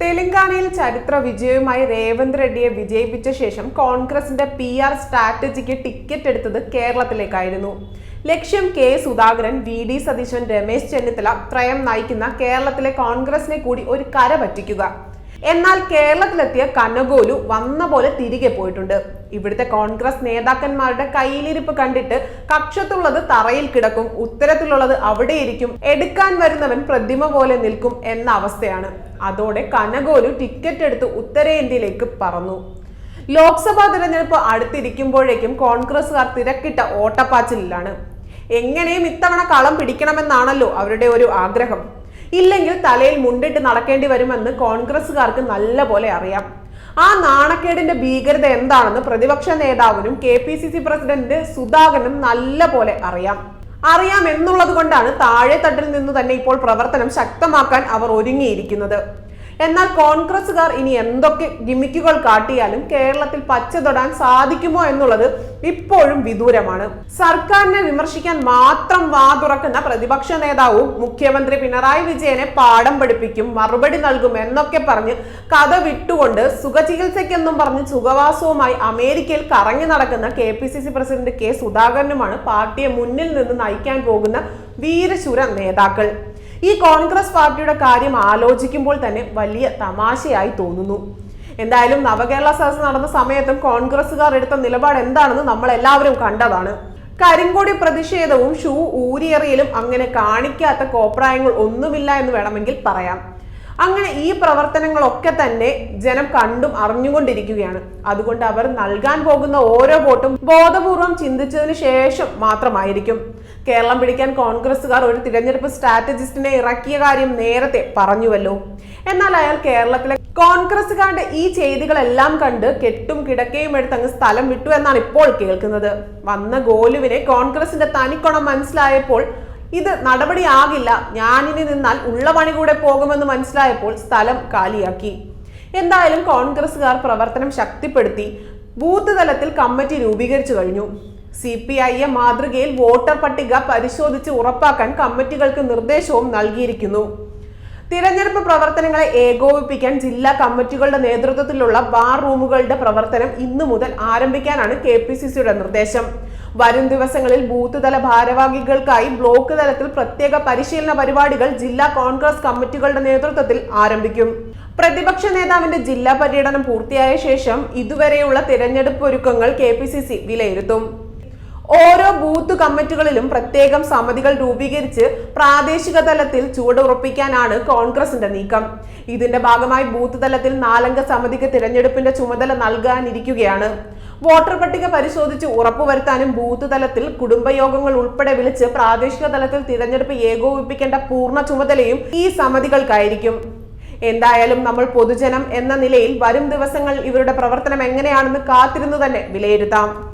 തെലങ്കാനയിൽ ചരിത്ര വിജയവുമായി രേവന്ത് റെഡ്ഡിയെ വിജയിപ്പിച്ച ശേഷം കോൺഗ്രസിന്റെ പി ആർ സ്ട്രാറ്റജിക്ക് ടിക്കറ്റ് എടുത്തത് കേരളത്തിലേക്കായിരുന്നു. ലക്ഷ്യം K Sudhakaran V D Satheesan Ramesh Chennithala ത്രയം നയിക്കുന്ന കേരളത്തിലെ കോൺഗ്രസിനെ കൂടി ഒരു കര പറ്റിക്കുക. എന്നാൽ കേരളത്തിലെത്തിയ കനകോലു വന്ന പോലെ തിരികെ പോയിട്ടുണ്ട്. ഇവിടുത്തെ കോൺഗ്രസ് നേതാക്കന്മാരുടെ കയ്യിലിരിപ്പ് കണ്ടിട്ട് കക്ഷത്തുള്ളത് തറയിൽ കിടക്കും. ഉത്തരത്തിലുള്ളത് അവിടെയിരിക്കും. എടുക്കാൻ വരുന്നവൻ പ്രതിമ പോലെ നിൽക്കും എന്ന അവസ്ഥയാണ്. അതോടെ കനകോലു ടിക്കറ്റ് എടുത്ത് ഉത്തരേന്ത്യയിലേക്ക് പറന്നു. ലോക്സഭാ തിരഞ്ഞെടുപ്പ് അടുത്തിരിക്കുമ്പോഴേക്കും കോൺഗ്രസുകാർ തിരക്കിട്ട ഓട്ടപ്പാച്ചിലാണ് എങ്ങനെയും ഇത്തവണ കളം പിടിക്കണമെന്നാണല്ലോ അവരുടെ ഒരു ആഗ്രഹം. ഇല്ലെങ്കിൽ തലയിൽ മുണ്ടിട്ട് നടക്കേണ്ടി വരുമെന്ന് കോൺഗ്രസുകാർക്ക് നല്ല പോലെ അറിയാം. ആ നാണക്കേടിന്റെ ഭീകരത എന്താണെന്ന് പ്രതിപക്ഷ നേതാവിനും K P C C president സുധാകരനും നല്ല പോലെ അറിയാം. അറിയാം എന്നുള്ളത് കൊണ്ടാണ് താഴെത്തട്ടിൽ നിന്ന് തന്നെ ഇപ്പോൾ പ്രവർത്തനം ശക്തമാക്കാൻ അവർ ഒരുങ്ങിയിരിക്കുന്നത്. എന്നാൽ കോൺഗ്രസുകാർ ഇനി എന്തൊക്കെ ഗിമിക്കുകൾ കാട്ടിയാലും കേരളത്തിൽ പച്ച തൊടാൻ സാധിക്കുമോ എന്നുള്ളത് ഇപ്പോഴും വിദൂരമാണ്. സർക്കാരിനെ വിമർശിക്കാൻ മാത്രം വാ തുറക്കുന്ന പ്രതിപക്ഷ നേതാവും മുഖ്യമന്ത്രി പിണറായി വിജയനെ പാഠം പഠിപ്പിക്കും മറുപടി നൽകും എന്നൊക്കെ പറഞ്ഞ് കഥ വിട്ടുകൊണ്ട് സുഖചികിത്സയ്ക്കെന്നും പറഞ്ഞ് സുഖവാസവുമായി അമേരിക്കയിൽ കറങ്ങി നടക്കുന്ന K P C C president K സുധാകരനുമാണ് പാർട്ടിയെ മുന്നിൽ നിന്ന് നയിക്കാൻ പോകുന്ന വീരശൂര നേതാക്കൾ. ഈ കോൺഗ്രസ് പാർട്ടിയുടെ കാര്യം ആലോചിക്കുമ്പോൾ തന്നെ വലിയ തമാശയായി തോന്നുന്നു. എന്തായാലും നവകേരള സദസ് നടന്ന സമയത്തും കോൺഗ്രസ്സുകാർ എടുത്ത നിലപാട് എന്താണെന്ന് നമ്മൾ എല്ലാവരും കണ്ടതാണ്. കരിങ്കൊടി പ്രതിഷേധവും ഷൂ ഊരിയെറിയലും അങ്ങനെ കാണിക്കാത്ത കോപ്രായങ്ങൾ ഒന്നുമില്ല എന്ന് വേണമെങ്കിൽ പറയാം. അങ്ങനെ ഈ പ്രവർത്തനങ്ങളൊക്കെ തന്നെ ജനം കണ്ടും അറിഞ്ഞുകൊണ്ടിരിക്കുകയാണ്. അതുകൊണ്ട് അവർ നൽകാൻ പോകുന്ന ഓരോ വോട്ടും ബോധപൂർവം ചിന്തിച്ചതിന് ശേഷം മാത്രമായിരിക്കും. കേരളം പിടിക്കാൻ കോൺഗ്രസുകാർ ഒരു തിരഞ്ഞെടുപ്പ് സ്ട്രാറ്റജിസ്റ്റിനെ ഇറക്കിയ കാര്യം നേരത്തെ പറഞ്ഞുവല്ലോ. എന്നാൽ അയാൾ കേരളത്തിലെ കോൺഗ്രസുകാരുടെ ഈ ചെയ്തികളെല്ലാം കണ്ട് കെട്ടും കിടക്കയും എടുത്ത് അങ്ങ് സ്ഥലം വിട്ടു എന്നാണ് ഇപ്പോൾ കേൾക്കുന്നത്. വന്ന ഗോലുവിനെ കോൺഗ്രസിന്റെ തനിക്കുണം മനസ്സിലായപ്പോൾ ഇത് നടപടിയാകില്ല. ഞാനിനി നിന്നാൽ ഉള്ള പണി കൂടെ പോകുമെന്ന് മനസ്സിലായപ്പോൾ സ്ഥലം കാലിയാക്കി. എന്തായാലും കോൺഗ്രസുകാർ പ്രവർത്തനം ശക്തിപ്പെടുത്തി. ബൂത്ത് തലത്തിൽ കമ്മിറ്റി രൂപീകരിച്ചു കഴിഞ്ഞു. സി പി ഐ എം മാതൃകയിൽ വോട്ടർ പട്ടിക പരിശോധിച്ച് ഉറപ്പാക്കാൻ കമ്മിറ്റികൾക്ക് നിർദ്ദേശവും നൽകിയിരിക്കുന്നു. തിരഞ്ഞെടുപ്പ് പ്രവർത്തനങ്ങളെ ഏകോപിപ്പിക്കാൻ ജില്ലാ കമ്മിറ്റികളുടെ നേതൃത്വത്തിലുള്ള ബാർ റൂമുകളുടെ പ്രവർത്തനം ഇന്നു മുതൽ ആരംഭിക്കാനാണ് കെ പി സി സിയുടെ നിർദ്ദേശം. വരും ദിവസങ്ങളിൽ ബൂത്ത് തല ഭാരവാഹികൾക്കായി ബ്ലോക്ക് തലത്തിൽ പ്രത്യേക പരിശീലന പരിപാടികൾ ജില്ലാ കോൺഗ്രസ് കമ്മിറ്റികളുടെ നേതൃത്വത്തിൽ ആരംഭിക്കും. പ്രതിപക്ഷ നേതാവിന്റെ ജില്ലാ പര്യടനം പൂർത്തിയായ ശേഷം ഇതുവരെയുള്ള തിരഞ്ഞെടുപ്പ് ഒരുക്കങ്ങൾ കെ വിലയിരുത്തും. ഓരോ ബൂത്ത് കമ്മിറ്റികളിലും പ്രത്യേകം സമിതികൾ രൂപീകരിച്ച് പ്രാദേശിക തലത്തിൽ ചുവടുറപ്പിക്കാനാണ് കോൺഗ്രസിന്റെ നീക്കം. ഇതിന്റെ ഭാഗമായി ബൂത്ത് തലത്തിൽ നാലംഗ സമിതിക്ക് തിരഞ്ഞെടുപ്പിന്റെ ചുമതല നൽകാനിരിക്കുകയാണ്. വോട്ടർ പട്ടിക പരിശോധിച്ച് ഉറപ്പുവരുത്താനും ബൂത്ത് തലത്തിൽ കുടുംബയോഗങ്ങൾ ഉൾപ്പെടെ വിളിച്ച് പ്രാദേശിക തലത്തിൽ തിരഞ്ഞെടുപ്പ് ഏകോപിപ്പിക്കേണ്ട പൂർണ ചുമതലയും ഈ സമിതികൾക്കായിരിക്കും. എന്തായാലും നമ്മൾ പൊതുജനം എന്ന നിലയിൽ വരും ദിവസങ്ങൾ ഇവരുടെ പ്രവർത്തനം എങ്ങനെയാണെന്ന് കാത്തിരുന്നു തന്നെ വിലയിരുത്താം.